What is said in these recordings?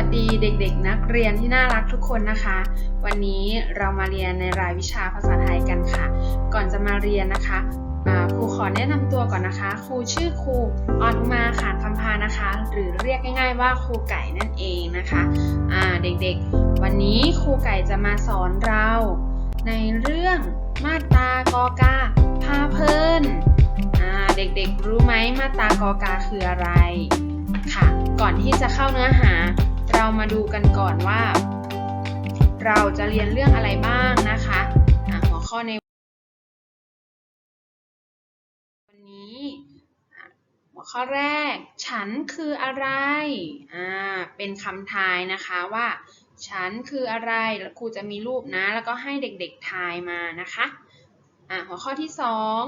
วัสดีเด็กๆ นักเรียนที่น่ารักทุกคนนะคะ วันนี้เรามาเรียนในรายวิชาภาษาไทยกันค่ะ ก่อนจะมาเรียนนะคะครูขอแนะนำตัวก่อนนะคะ ครูชื่อครูออนอุมาขานคำพานะคะ หรือเรียกง่าย ๆ ว่าครูไก่นั่นเองนะคะอ่าเด็กๆ วันนี้ครูไก่จะมาสอนเรา ในเรื่องมาตากอกาพาเพลินเด็กๆ รู้ไหมมาตากอกาคืออะไรค่ะ ก่อนที่จะเข้าเนื้อหา เรามาดูกันก่อนว่า เราจะเรียนเรื่องอะไรบ้างนะคะหัวข้อในวันนี้ หัวข้อแรก ฉันคืออะไรอ่าเป็นคำทายนะคะว่า ฉันคืออะไรแล้วครูจะมีรูปนะ แล้วก็ให้เด็กๆทายมานะคะอะหัวข้อที่สอง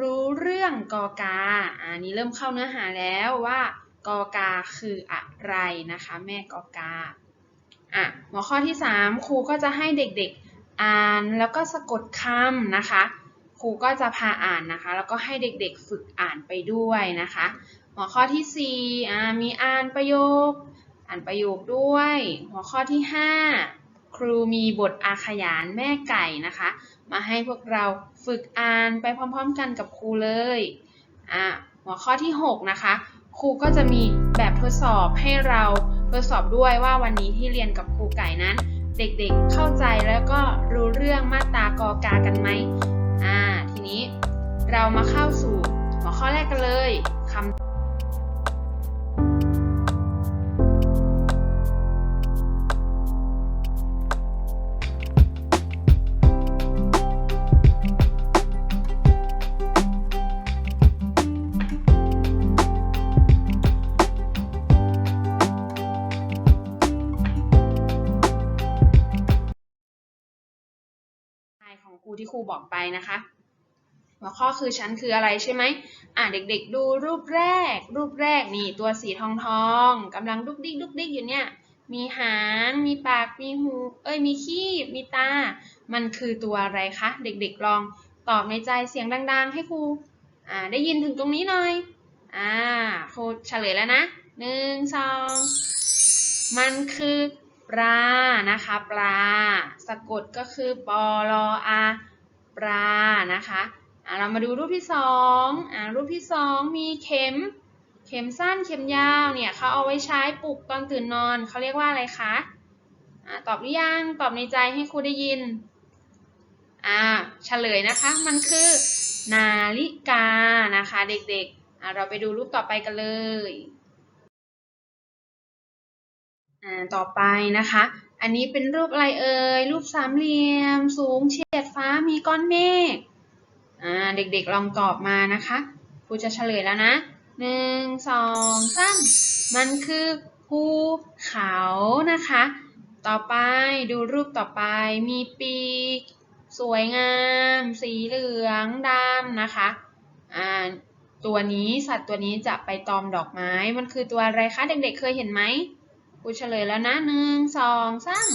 รู้เรื่องกอกาอ่านี้เริ่มเข้าเนื้อหาแล้วว่า กอกาคืออะไรนะคะ แม่กอกาอะหัวข้อที่ 3 ครูก็จะให้เด็กๆอ่านแล้วก็สะกดคำนะคะ ครูก็จะพาอ่านนะคะ แล้วก็ให้เด็กๆฝึกอ่านไปด้วยนะคะ หัวข้อที่4อ่ามีอ่านประโยค อ่านประโยคด้วย หัวข้อที่ 5 ครูมีบทอาขยานแม่ไก่นะคะ มาให้พวกเราฝึกอ่านไปพร้อมๆ กันกับครูเลยอะหัวข้อที่ 6 นะคะ ครูก็จะมีแบบทดสอบให้เราทดสอบด้วยว่าวันนี้ที่เรียนกับครูไก่นั้น เด็กๆเข้าใจแล้วก็รู้เรื่องมาตรากอกากันไหมอ่าทีนี้เรามาเข้าสู่หัวข้อแรกกันเลยคำ รูที่ครูบอกไปนะคะ หัวข้อคือฉันคืออะไรใช่ไหมอะเด็กๆ ดูรูปแรก รูปแรกนี่ตัวสีทองทองกำลังดุกดิกดุกดิกอยู่เนี่ยมีหาง มีปาก มีหู เอ้ย มีขี้มีตา มันคือตัวอะไรคะ เด็กๆ ลองตอบในใจเสียงดัง ๆ ให้ครู อ่า ได้ยินถึงตรงนี้หน่อย อ่า ครูเฉลยแล้วนะหนึ่งสอง มันคือปลา นะคะ ปลา สะกดก็คือปลออา ปลานะคะเรามาดูรูปที่สองอรูปที่สองมีเข็ม เข็มสั้นเข็มยาวเนี่ยเขาเอาไว้ใช้ปลุกตอนตื่นนอนเขาเรียกว่าอะไรคะอ่าตอบหรือยัง ตอบในใจให้ครูได้ยิน อ่าเฉลยนะคะ มันคือนาฬิกานะคะ เด็กๆอ่าเราไปดูรูปต่อไปกันเลย อ่าต่อไปนะคะอันนี้เป็นรูปอะไรเอ่ย รูปสามเหลี่ยม สูงเฉียดฟ้ามีก้อนเมฆอ่าเด็กๆลองตอบมานะคะครูจะเฉลยแล้วนะหนึ่งสองสามมันคือภูเขานะคะ ต่อไปดูรูปต่อไปมีปีก สวยงาม สีเหลืองดำนะคะอ่าตัวนี้สัตว์ตัวนี้จะไปตอมดอกไม้ มันคือตัวอะไรคะ เด็กๆเคยเห็นไหม ครูเฉลยแล้วนะหนึ่งสองสาม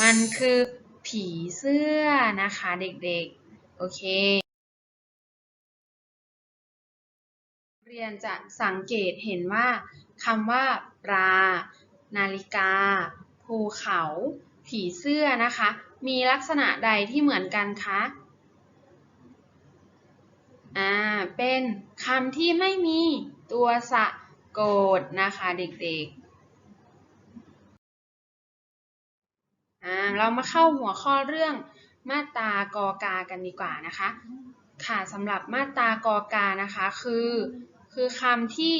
มันคือผีเสื้อนะคะเด็กๆ โอเค เรียนจะสังเกตเห็นว่าคำว่าปลา นาฬิกา ภูเขา ผีเสื้อนะคะ มีลักษณะใดที่เหมือนกันคะอ่าเป็นคำที่ไม่มีตัวสะกดนะคะเด็กๆ อ่าเรามาเข้าหัวข้อเรื่องมาตรากอกากันดีกว่านะคะ ค่ะสำหรับมาตรากอกานะคะคือ คือคำที่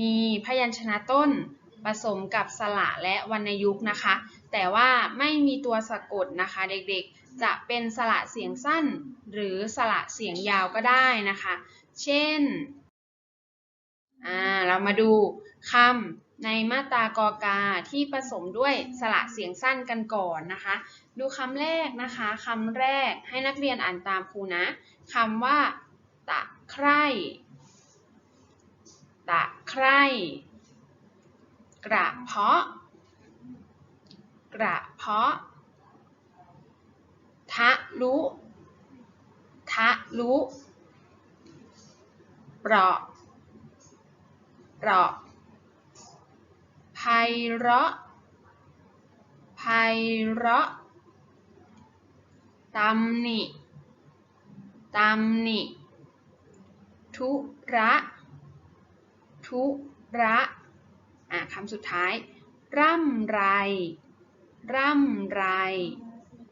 มีพยัญชนะต้นผสมกับสระและวรรณยุกต์นะคะ แต่ว่าไม่มีตัวสะกดนะคะ เด็กๆ จะเป็นสระเสียงสั้น หรือสระเสียงยาวก็ได้นะคะ เช่น อ่า เรามาดูคำ ในมาตรากอกาที่ผสมด้วยสระเสียงสั้นกันก่อนนะคะ ดูคำแรกนะคะคำแรกให้นักเรียนอ่านตามครูนะคำว่า ตะไคร่ตะไคร่กระเพาะ กระเพาะ ทะลุ ทะลุ เปราะ เปราะ เราะไพเราะตำหนิตำหนิ ทุระ ทุระอะคำสุดท้าย ร่ำไร ร่ำไร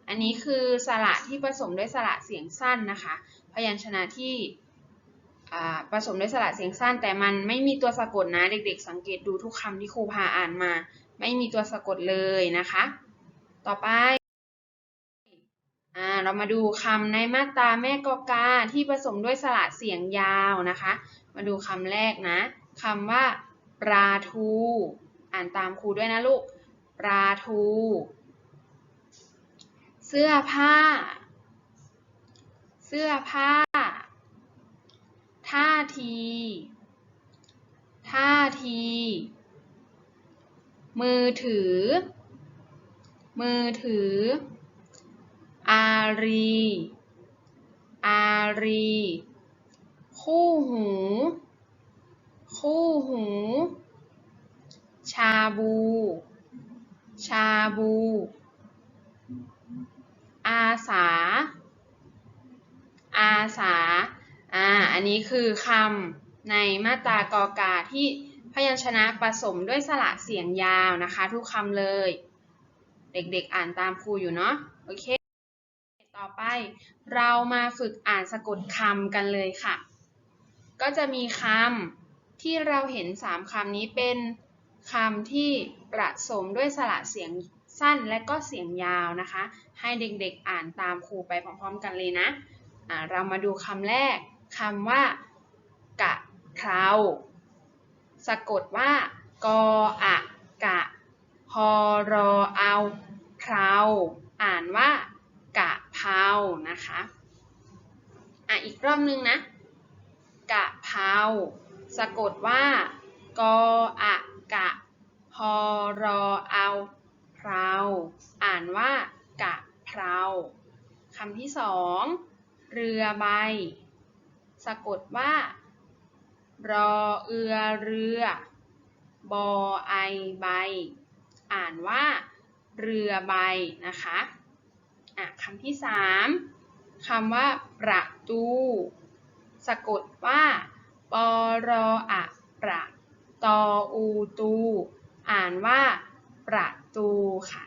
อันนี้คือสระที่ผสมด้วยสระเสียงสั้นนะคะ พยัญชนะที่ ผสมด้วยสระเสียงสั้น แต่มันไม่มีตัวสะกดนะ เด็กๆ สังเกตดูทุกคำที่ครูพาอ่านมา ไม่มีตัวสะกดเลยนะคะ ต่อไปอเรามาดูคำในมาตราแม่กอกาที่ผสมด้วยสระเสียงยาวนะคะ มาดูคำแรกนะคำว่าปลาทู อ่านตามครูด้วยนะลูกปลาทู เสื้อผ้า เสื้อผ้า ท่าที ท่าที มือถือ มือถือ อารี อารี คู่หู คู่หู ชาบู ชาบู อาสา อาสา อ่า อันนี้คือคำในมาตรากอกาที่พยัญชนะผสมด้วยสระเสียงยาวนะคะ ทุกคำเลย เด็กๆอ่านตามครูอยู่เนาะ โอเค ต่อไปเรามาฝึกอ่านสะกดคำกันเลยค่ะ ก็จะมีคำที่เราเห็นสามคำนี้เป็นคำที่ประสมด้วยสระเสียงสั้นและก็เสียงยาวนะคะ ให้เด็กๆอ่านตามครูไปพร้อมๆกันเลยนะอ่าเรามาดูคำแรก คำว่ากะเพราสะกดว่ากออะกะพอรอเอาเพราอ่านว่ากะเพรานะคะอะอีกรอบนึงนะกะเพราสะกดว่ากออะกะพอรอเอาเพราอ่านว่ากะเพราคำที่สองเรือใบ สะกดว่า รอเอือเรือ บอไอใบ อ่านว่า เรือใบนะคะอะคำที่สามคำว่า ประตู สะกดว่าปอรออะประตออูตู อ่านว่า ประตูค่ะ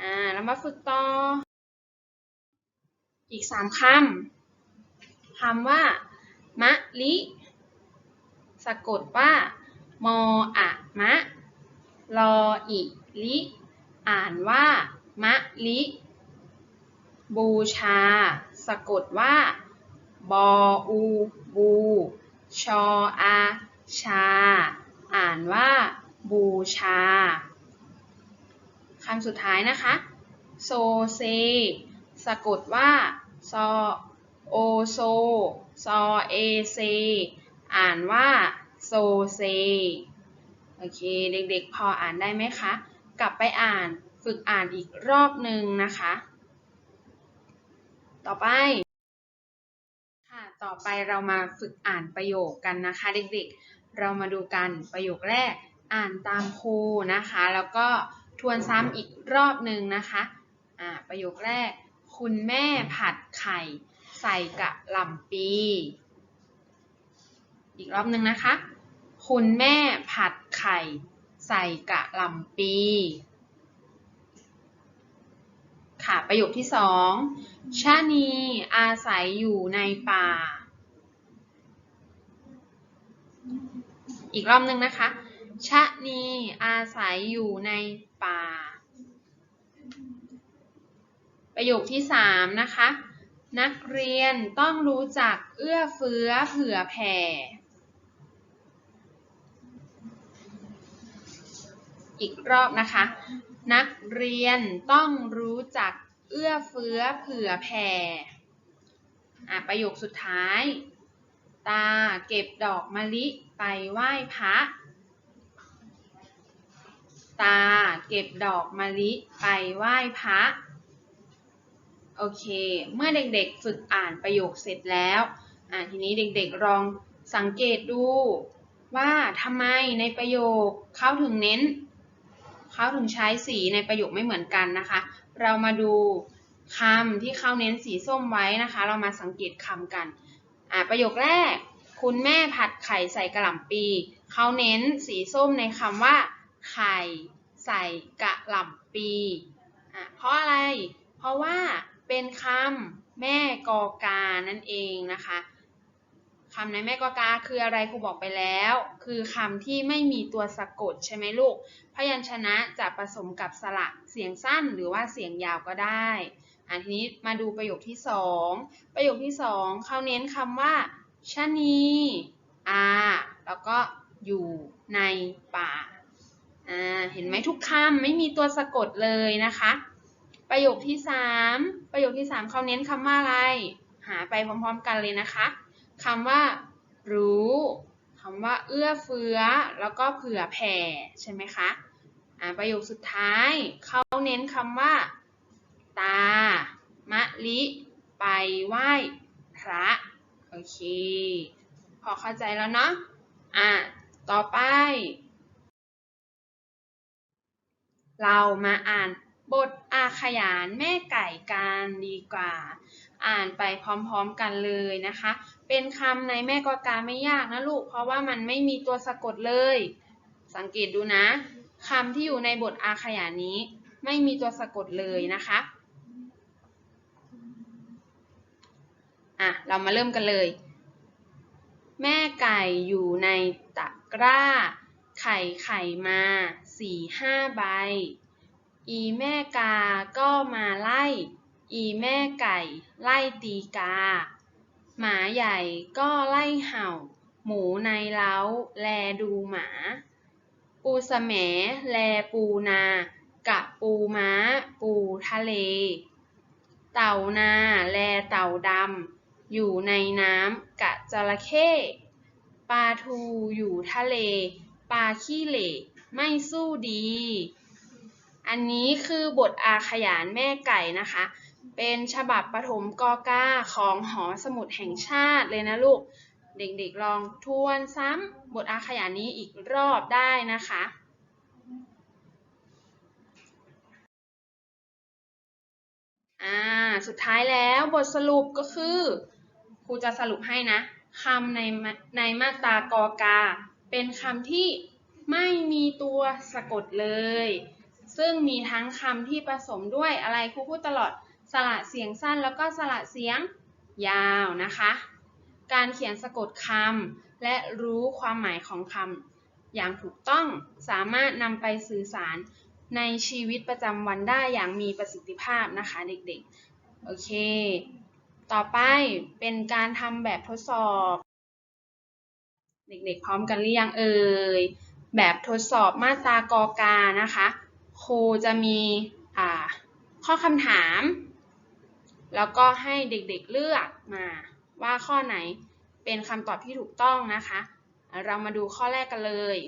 อ่าแล้วมาฝึกต่อ อีกสามคำคำว่า มะลิ สะกดว่า มออะมะลออิลิ อ่านว่า มะลิ บูชา สะกดว่า บออู บู ชออา ชา อ่านว่า บูชาคำสุดท้ายนะคะ โซเซ สะกดว่า ซอ โอโซ ซอเอเซ อ่านว่าโซเซ โอเค เด็กๆ พออ่านได้ไหมคะ กลับไปอ่านฝึกอ่านอีกรอบหนึ่งนะคะ ต่อไป ค่ะ ต่อไปเรามาฝึกอ่านประโยคกันนะคะ เด็กๆ เรามาดูกันประโยคแรก อ่านตามครูนะคะ แล้วก็ทวนซ้ำอีกรอบหนึ่งนะคะ อ่า ประโยคแรก คุณแม่ผัดไข่ ใส่กะหล่ำปี อีกรอบหนึ่งนะคะ คุณแม่ผัดไข่ใส่กะหล่ำปี ค่ะ ประโยคที่สองชะนีอาศัยอยู่ในป่า อีกรอบหนึ่งนะคะชะนีอาศัยอยู่ในป่า ประโยคที่สามนะคะ นักเรียนต้องรู้จักเอื้อเฟื้อเผื่อแผ่ อีกรอบนะคะ นักเรียนต้องรู้จักเอื้อเฟื้อเผื่อแผ่อะประโยคสุดท้าย ตาเก็บดอกมะลิไปไหว้พระ ตาเก็บดอกมะลิไปไหว้พระ โอเค เมื่อเด็กๆฝึกอ่านประโยคเสร็จแล้วอะทีนี้เด็กๆลองสังเกตดูว่าทำไมในประโยคเขาถึงเน้นเขาถึงใช้สีในประโยคไม่เหมือนกันนะคะ เรามาดูคำที่เขาเน้นสีส้มไว้นะคะ เรามาสังเกตคำกันอ่าประโยคแรก คุณแม่ผัดไข่ใส่กระหล่ำปีเขาเน้นสีส้มในคำว่า ไข่ใส่กระหล่ำปีอะเพราะอะไร เพราะว่า เป็นคำแม่กอกานั่นเองนะคะคำในแม่กอกาคืออะไรครูบอกไปแล้ว คือคำที่ไม่มีตัวสะกดใช่ไหมลูก พยัญชนะจะผสมกับสระเสียงสั้นหรือว่าเสียงยาวก็ได้อันทีนี้มาดูประโยคที่สองประโยคที่สองเขาเน้นคำว่าชะนีอาแล้วก็อยู่ในป่าอ่าเห็นไหมทุกคำไม่มีตัวสะกดเลยนะคะ ประโยคที่สามประโยคที่สามเขาเน้นคำว่าอะไร หาไปพร้อมๆกันเลยนะคะคำว่า รู้คำว่าเอื้อเฟื้อ แล้วก็เผื่อแผ่ใช่ไหมคะประโยคสุดท้ายเขาเน้นคำว่า ตา มะลิ ไปไหว้พระโอเค พอเข้าใจแล้วเนาะอะต่อไป เรามาอ่าน บทอาขยานแม่ไก่กันดีกว่า อ่านไปพร้อมๆกันเลยนะคะ เป็นคำในแม่กอกาไม่ยากนะลูก เพราะว่ามันไม่มีตัวสะกดเลย สังเกตดูนะคำที่อยู่ในบทอาขยานนี้ ไม่มีตัวสะกดเลยนะคะอะเรามาเริ่มกันเลย แม่ไก่อยู่ในตะกร้า ไข่ไข่มาสี่ห้าใบ อีแม่กาก็มาไล่ อีแม่ไก่ไล่ตีกา หมาใหญ่ก็ไล่เห่า หมูในเล้าแลดูหมา ปูสแหมแลปูนากะปูม้า ปูทะเล เต่านาแลเต่าดำอยู่ในน้ำกะจระเข้ปลาทูอยู่ทะเล ปลาขี้เหล่ไม่สู้ดี อันนี้คือบทอาขยานแม่ไก่นะคะ เป็นฉบับปฐมกอกาของหอสมุดแห่งชาติเลยนะลูก เด็กๆลองทวนซ้ำบทอาขยานนี้อีกรอบได้นะคะอ่าสุดท้ายแล้วบทสรุปก็คือครูจะสรุปให้นะคำในในมาตรากอกา เป็นคำที่ไม่มีตัวสะกดเลย ซึ่งมีทั้งคำที่ผสมด้วยอะไรครูพูดตลอดสระเสียงสั้นแล้วก็สระเสียงยาวนะคะ การเขียนสะกดคำและรู้ความหมายของคำอย่างถูกต้องสามารถนำไปสื่อสารในชีวิตประจำวันได้อย่างมีประสิทธิภาพนะคะเด็กๆ โอเค ต่อไปเป็นการทำแบบทดสอบ เด็กๆ พร้อมกันหรือยังเอ่ย แบบทดสอบมาตรากอกานะคะ ครูจะมีข้อคำถาม แล้วก็ให้เด็กๆเลือกมาว่าข้อไหนเป็นคำตอบที่ถูกต้องนะคะ เรามาดูข้อแรกกันเลย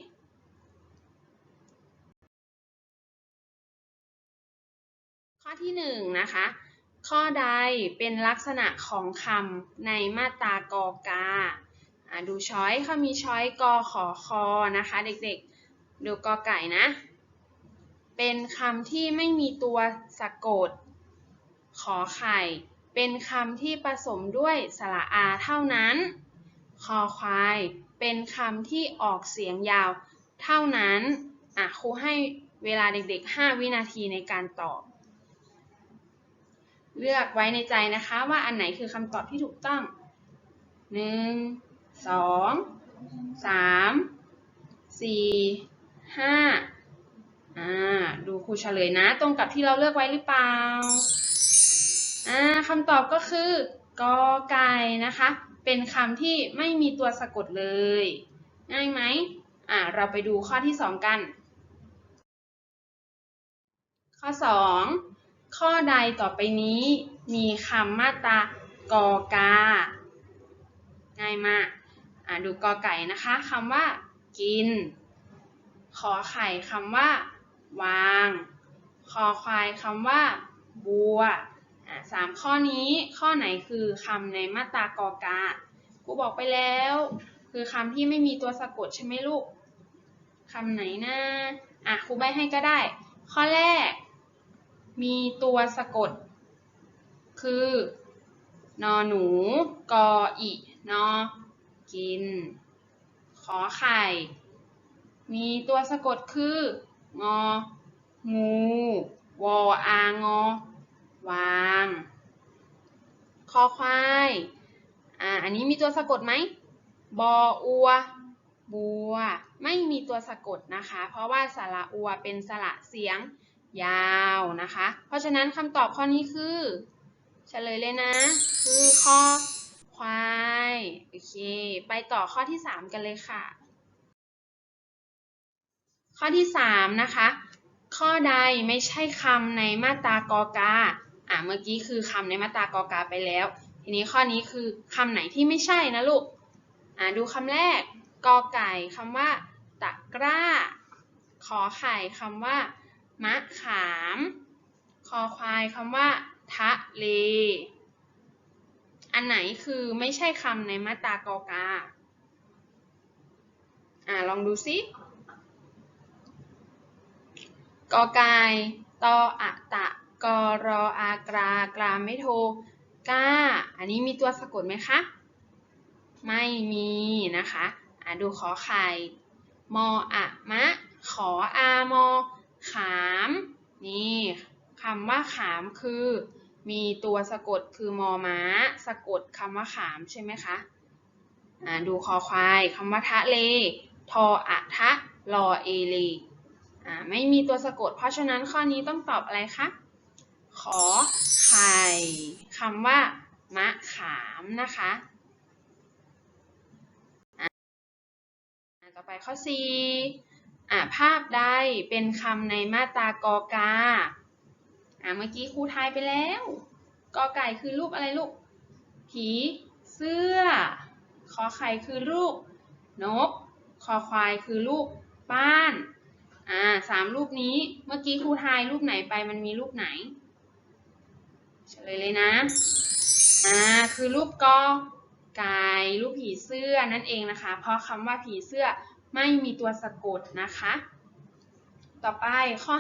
ข้อที่หนึ่งนะคะ ข้อใดเป็นลักษณะของคำในมาตรากอกาดูช้อยเขามีช้อยกอขอคอนะคะ เด็กๆ ดูกอไก่นะ เป็นคำที่ไม่มีตัวสะกด ขอไข่ เป็นคำที่ผสมด้วยสระอาเท่านั้น คอควาย เป็นคำที่ออกเสียงยาวเท่านั้น อะครูให้เวลาเด็กๆ 5 วินาทีในการตอบ เลือกไว้ในใจนะคะว่าอันไหนคือคำตอบที่ถูกต้องหนึ่งสองสามสี่ห้า อ่า ดูครูเฉลยนะ ตรงกับที่เราเลือกไว้หรือเปล่า อ่าคำตอบก็คือกอไก่นะคะ เป็นคำที่ไม่มีตัวสะกดเลย ง่ายไหมอ่า เราไปดูข้อที่สองกัน ข้อสองข้อใดต่อไปนี้มีคำมาตรากอกา ง่ายมาก อ่าดูกอไก่นะคะคำว่ากิน ขอไข่คำว่า วาง คอควายคำว่า บัวสามข้อนี้ข้อไหนคือคำในมาตรากอกากูบอกไปแล้ว คือคำที่ไม่มีตัวสะกดใช่ไหมลูกคำไหนนะอะครูใบให้ก็ได้ ข้อแรก มีตัวสะกด คือนอหนู กออินอกิน ขอไข่ มีตัวสะกดคือ งอ งู วออางอ วาง คอควาย อ่า อันนี้มีตัวสะกดไหม บออัว บัว ไม่มีตัวสะกดนะคะ เพราะว่าสระอัวเป็นสระเสียงยาวนะคะ เพราะฉะนั้นคำตอบข้อนี้คือเฉลยเลยนะ คือข้อควาย โอเค ไปต่อข้อที่ 3 กันเลยค่ะ ข้อที่ 3 นะคะ ข้อใดไม่ใช่คำในมาตรากอกาอะเมื่อกี้คือคำในมาตรากอกาไปแล้ว ทีนี้ข้อนี้คือคำไหนที่ไม่ใช่นะลูกอะดูคำแรกกอไก่คำว่า ตะกร้า ขอไข่คำว่า มะขาม คอควายคำว่า ทะเล อันไหนคือไม่ใช่คำในมาตรากอกาอ่าลองดูซิ กอไก่ตออะตะกอรออากรากราไม่โทก้า อันนี้มีตัวสะกดไหมคะ ไม่มีนะคะอ่าดูขอไข่ มออะมะ ขออามอ ขาม นี่คำว่าขามคือ มีตัวสะกดคือมอม้า สะกดคำว่าขามใช่ไหมคะอ่าดูคอควายคำว่าทะเล ทออะทะ รอเอเล อ่าไม่มีตัวสะกด เพราะฉะนั้นข้อนี้ต้องตอบอะไรคะ ขอไข่คำว่ามะขามนะคะต่อไปข้อ 4อ่าภาพใดเป็นคำในมาตรากอกาอ่าเมื่อกี้ครูทายไปแล้วกอไก่คือรูปอะไรลูก ผีเสื้อ ขอไข่คือรูปนก คอควายคือรูปบ้าน อ่าสามรูปนี้เมื่อกี้ครูทายรูปไหนไปมันมีรูปไหนเฉลยเลยนะอ่าคือรูปกอไก่รูปผีเสื้อนั่นเองนะคะ เพราะคำว่าผีเสื้อไม่มีตัวสะกดนะคะ ต่อไปข้อ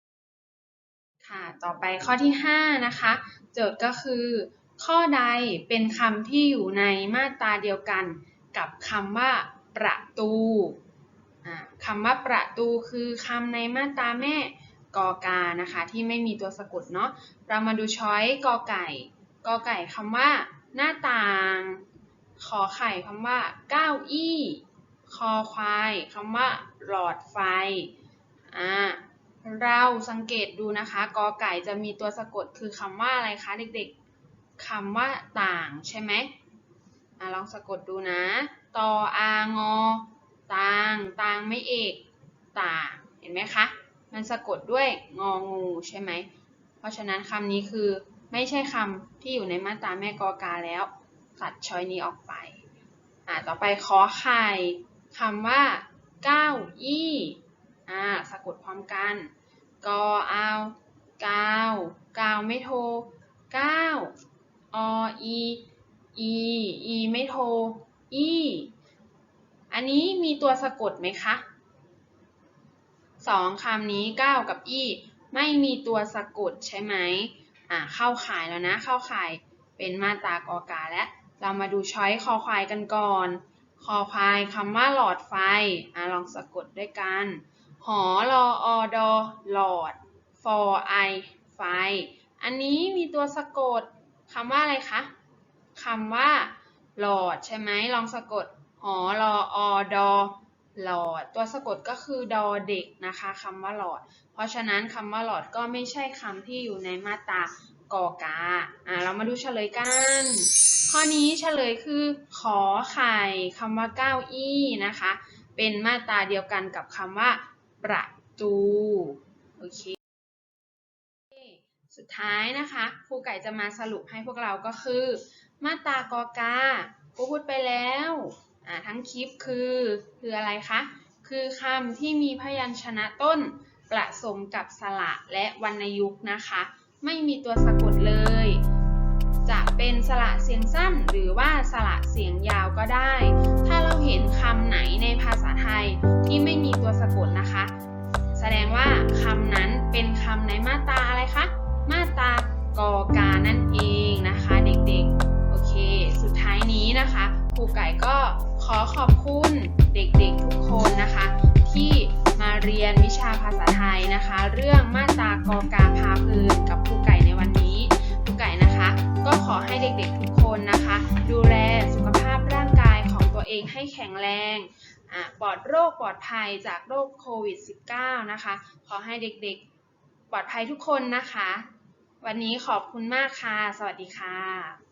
5 ค่ะ ต่อไปข้อที่ 5 นะคะ โจทย์ก็คือ ข้อใดเป็นคำที่อยู่ในมาตราเดียวกันกับคำว่าประตู คำว่าประตูคือคำในมาตราแม่กอกานะคะ ที่ไม่มีตัวสะกดเนาะเรามาดูช้อยกอไก่กอไก่คำว่า หน้าต่าง ขอไข่คำว่า เก้าอี้ คอควายคำว่า หลอดไฟอ่าเราสังเกตดูนะคะกอไก่จะมีตัวสะกดคือคำว่าอะไรคะเด็กๆคำว่าต่างใช่ไหมอลองสะกดดูนะตออางอ ต่างต่างไม่เอกต่าง เห็นไหมคะ มันสะกดด้วยงองูใช่ไหม เพราะฉะนั้นคำนี้คือไม่ใช่คำที่อยู่ในมาตราแม่กอกาแล้ว ตัดช้อยนี้ออกไป อ่า ต่อไปขอไข่คำว่าเก้าอี้อ่า สะกดพร้อมกัน กอเอากาวกาวไม่โทเก้าออีอีอีไม่โทอี อันนี้มีตัวสะกดไหมคะสองคำนี้เก้ากับอีไม่มีตัวสะกดใช่ไหมอ่าเข้าข่ายแล้วนะ เข้าข่ายเป็นมาตรากอกาแล้วเรามาดูช้อยคอควายกันก่อน คอควายคำว่าหลอดไฟอ่าลองสะกดด้วยกัน หอรออดอหลอดฟอไอไฟ อันนี้มีตัวสะกดคำว่าอะไรคะคำว่าหลอดใช่ไหมลองสะกด หอรออดอหลอด ตัวสะกดก็คือดอเด็กนะคะคำว่าหลอด เพราะฉะนั้นคำว่าหลอดก็ไม่ใช่คำที่อยู่ในมาตรากอกาอ่าเรามาดูเฉลยกัน ข้อนี้เฉลยคือขอไข่คำว่าเก้าอี้นะคะ เป็นมาตราเดียวกันกับคำว่า ประตูโอเคสุดท้ายนะคะครูไก่จะมาสรุปให้พวกเราก็คือ มาตรากอกาครูพูดไปแล้ว ทั้งคลิปคือคืออะไรคะ คือคำที่มีพยัญชนะต้นผสมกับสระและวรรณยุกต์นะคะ ไม่มีตัวสะกดเลย จะเป็นสระเสียงสั้นหรือว่าสระเสียงยาวก็ได้ ถ้าเราเห็นคำไหนในภาษาไทยที่ไม่มีตัวสะกดนะคะ แสดงว่าคำนั้นเป็นคำในมาตราอะไรคะ มาตรากอกา ขอขอบคุณเด็กๆทุกคนนะคะ ที่มาเรียนวิชาภาษาไทยนะคะ เรื่องมาตรากอกาพาพลินกับครูไก่ในวันนี้ครูไก่นะคะ ก็ขอให้เด็กๆทุกคนนะคะ ดูแลสุขภาพร่างกายของตัวเองให้แข็งแรงปลอดโรคปลอดภัยจากโรคโควิด -19 นะคะ ขอให้เด็กๆ ปลอดภัยทุกคนนะคะ วันนี้ขอบคุณมากค่ะ สวัสดีค่ะ